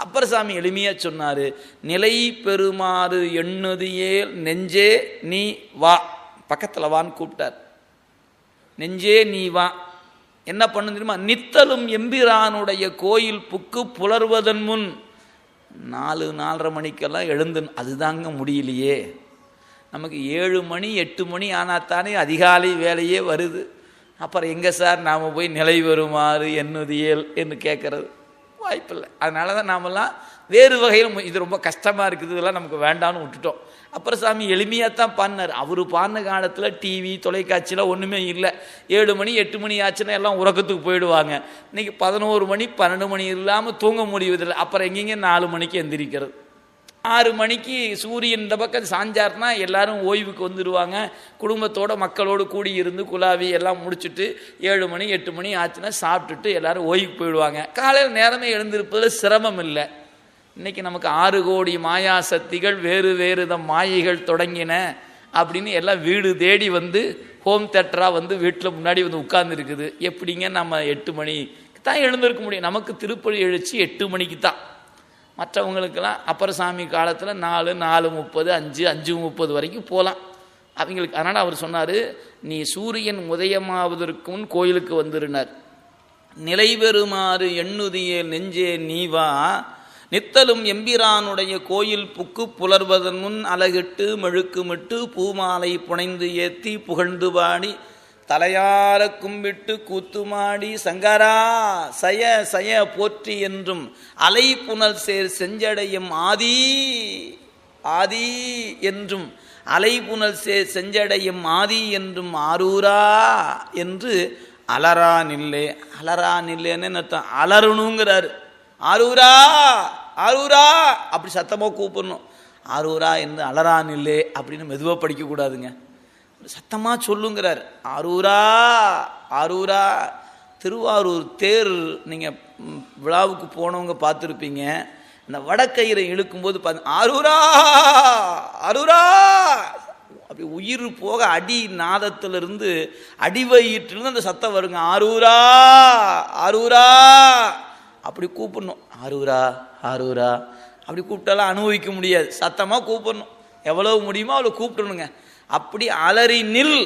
அப்பர் சாமி எளிமையாக சொன்னார் நிலை பெறுமாறு எண்ணுதியே நெஞ்சே நீ வா. பக்கத்தில் வான்னு கூப்பிட்டார். நெஞ்சே நீ வா. என்ன பண்ணு தெரியுமா? நித்தலும் எம்பிரானுடைய கோயில் புக்கு புலர்வதன் முன் நாலு நாலரை மணிக்கெல்லாம் எழுந்து அதுதாங்க முடியலையே. நமக்கு ஏழு மணி எட்டு மணி ஆனாத்தானே அதிகாலை வேலையே வருது. அப்புறம் எங்கே சார்? நாம் போய் நிலை வருமாறு எண்ணுதியல் என்று கேட்குறது வாய்ப்பில்லை அதனால தான் நாமெல்லாம் வேறு வகையில் இது ரொம்ப கஷ்டமாக இருக்குது இதெல்லாம் நமக்கு வேண்டாம்னு விட்டுட்டோம். அப்புறம் சாமி எளிமையாக தான் பாடினார். அவர் பாடின காலத்தில் டிவி தொலைக்காட்சியில் ஒன்றுமே இல்லை. ஏழு மணி எட்டு மணி ஆச்சுன்னா எல்லாம் உறக்கத்துக்கு போயிடுவாங்க. இன்றைக்கி பதினோரு மணி பன்னெண்டு மணி இல்லாமல் தூங்க முடிவதில்லை. அப்புறம் எங்கெங்கே நாலு மணிக்கு எந்திரிக்கிறது? ஆறு மணிக்கு சூரியன் இந்த பக்கம் சாஞ்சார்னா எல்லாரும் ஓய்வுக்கு வந்துடுவாங்க குடும்பத்தோட மக்களோடு கூடி இருந்து குலாவி எல்லாம் முடிச்சுட்டு ஏழு மணி எட்டு மணி ஆச்சுன்னா சாப்பிட்டுட்டு எல்லாரும் ஓய்வுக்கு போயிடுவாங்க. காலையில் நேரமே எழுந்திருப்பதில் சிரமம் இல்லை. இன்னைக்கு நமக்கு ஆறு கோடி மாயா சக்திகள் வேறு வேறு தம் மாயைகள் தொடங்கின அப்படின்னு எல்லாம் வீடு தேடி வந்து ஹோம் தேட்டராக வந்து வீட்டில் முன்னாடி வந்து உட்கார்ந்துருக்குது. எப்படிங்க நம்ம எட்டு மணிக்கு தான் எழுந்திருக்க முடியும்? நமக்கு திருப்பலி எழுச்சி எட்டு மணிக்கு தான். மற்றவங்களுக்கெல்லாம் அப்பர சாமி காலத்தில் நாலு நாலு முப்பது அஞ்சு அஞ்சு முப்பது வரைக்கும் போகலாம் அவங்களுக்கு அதனால் அவர் சொன்னார் நீ சூரியன் உதயமாவதற்கு முன் கோயிலுக்கு வந்துருனார். நிலை பெறுமாறு எண்ணுதியே நெஞ்சே நீவா. நித்தலும் எம்பிரானுடைய கோயில் புக்கு புலர்வதன் முன் அலகிட்டு மெழுக்குமிட்டு பூமாலை புனைந்து ஏத்தி புகழ்ந்து பாடி தலையார கும்பிட்டு கூத்துமாடி சங்கரா சய சய போற்றி என்றும் அலை புனல் சேர் செஞ்சடையும் ஆதி ஆதி என்றும் அலைபுனல் சேர் செஞ்சடையும் ஆதி என்றும் ஆரூரா என்று அலரா நில்லே. அலரா நில்லேன்னு அர்த்தம்? அலறணுங்கிறாரு. ஆரூரா ஆரூரா அப்படி சத்தமாக கூப்பிடணும். ஆரூரா என்று அலரா நில்லே அப்படின்னு மெதுவாக படிக்கக்கூடாதுங்க. சத்தமாக சொல்லுங்கிறார். அரூரா அரூரா திருவாரூர் தேர் நீங்கள் விழாவுக்கு போனவங்க பார்த்துருப்பீங்க. இந்த வடக்கயிறை இழுக்கும்போது பார்த்து அரூரா அரூரா! அப்படி உயிர் போக அடி நாதத்திலிருந்து அடிவயிற்றிலிருந்து அந்த சத்தம் வருங்க. ஆரூரா ஆரூரா அப்படி கூப்பிடணும். ஆரூரா ஆரூரா அப்படி கூப்பிட்டாலாம் அனுபவிக்க முடியாது. சத்தமாக கூப்பிடணும். எவ்வளவு முடியுமோ அவ்வளோ கூப்பிடணுங்க. அப்படி அலறி நில்